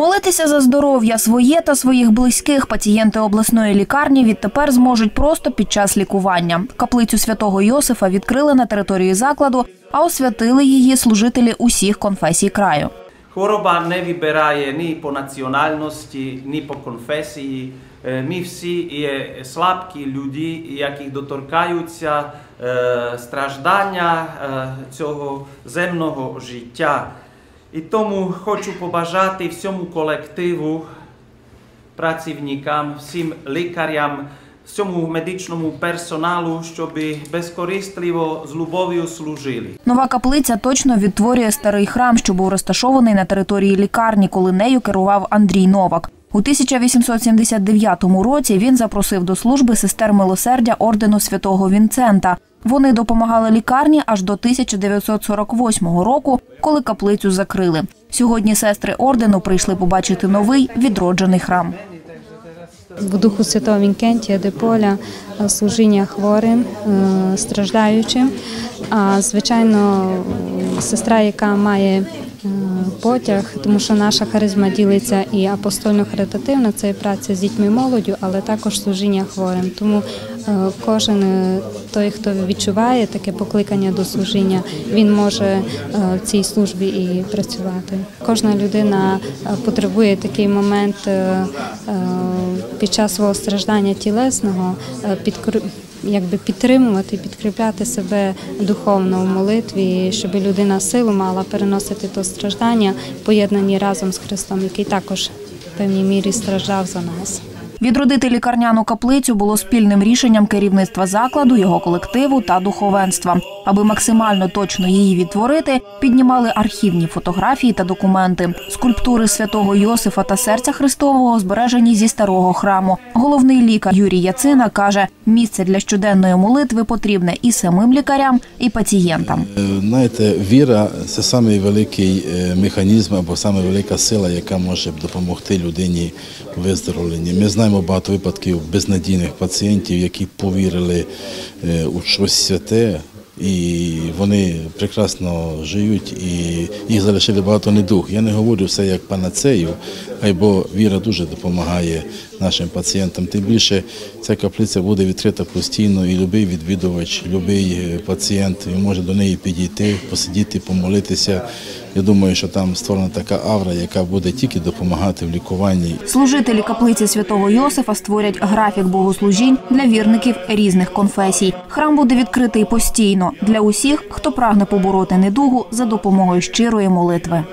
Молитися за здоров'я своє та своїх близьких пацієнти обласної лікарні відтепер зможуть просто під час лікування. Каплицю святого Йосифа відкрили на території закладу, а освятили її служителі усіх конфесій краю. Хвороба не вибирає ні по національності, ні по конфесії. Е, Ми всі є слабкі люди, які доторкаються е, страждання е, цього земного життя. І тому хочу побажати всьому колективу, працівникам, всім лікарям, всьому медичному персоналу, щоб безкористливо з любов'ю служили. Нова каплиця точно відтворює старий храм, що був розташований на території лікарні, коли нею керував Андрій Новак. У 1879 році він запросив до служби сестер милосердя ордену святого Вінцента. Вони допомагали лікарні аж до 1948 року, коли каплицю закрили. Сьогодні сестри ордену прийшли побачити новий відроджений храм. В духу Святого Вінкентія де поля е, служіння хворим, е, страждаючим. А звичайно, сестра, яка має е, потяг, тому що наша харизма ділиться і апостольно-харитативна, це і праця з дітьми молоддю, але також служіння хворим. Тому кожен е, той, хто відчуває таке покликання до служіння, він може е, в цій службі і працювати. Кожна людина е, потребує такий момент е, е, під час свого страждання тілесного е, якби підтримувати, підкріпляти себе духовно в молитві, щоб людина силу мала переносити то страждання, поєднані разом з Христом, який також в певній мірі страждав за нас. Відродити лікарняну каплицю було спільним рішенням керівництва закладу, його колективу та духовенства. Аби максимально точно її відтворити, піднімали архівні фотографії та документи. Скульптури святого Йосифа та серця Христового збережені зі старого храму. Головний лікар Юрій Яцина каже, місце для щоденної молитви потрібне і самим лікарям, і пацієнтам. Е, Знаєте, віра це самий великий е, механізм або саме велика сила, яка може допомогти людині у виздоровленні. Ми знаємо багато випадків безнадійних пацієнтів, які повірили е, у щось святе. І вони прекрасно живуть, і їх залишили багато недуг. Я не говорю все як панацею, бо віра дуже допомагає нашим пацієнтам. Тим більше ця каплиця буде відкрита постійно, і будь-який відвідувач, будь-який пацієнт він може до неї підійти, посидіти, помолитися. Я думаю, що там створена така авра, яка буде тільки допомагати в лікуванні Служителі каплиці святого Йосифа створять графік богослужінь для вірників різних конфесій. Храм буде відкритий постійно для усіх, хто прагне побороти недугу за допомогою щирої молитви.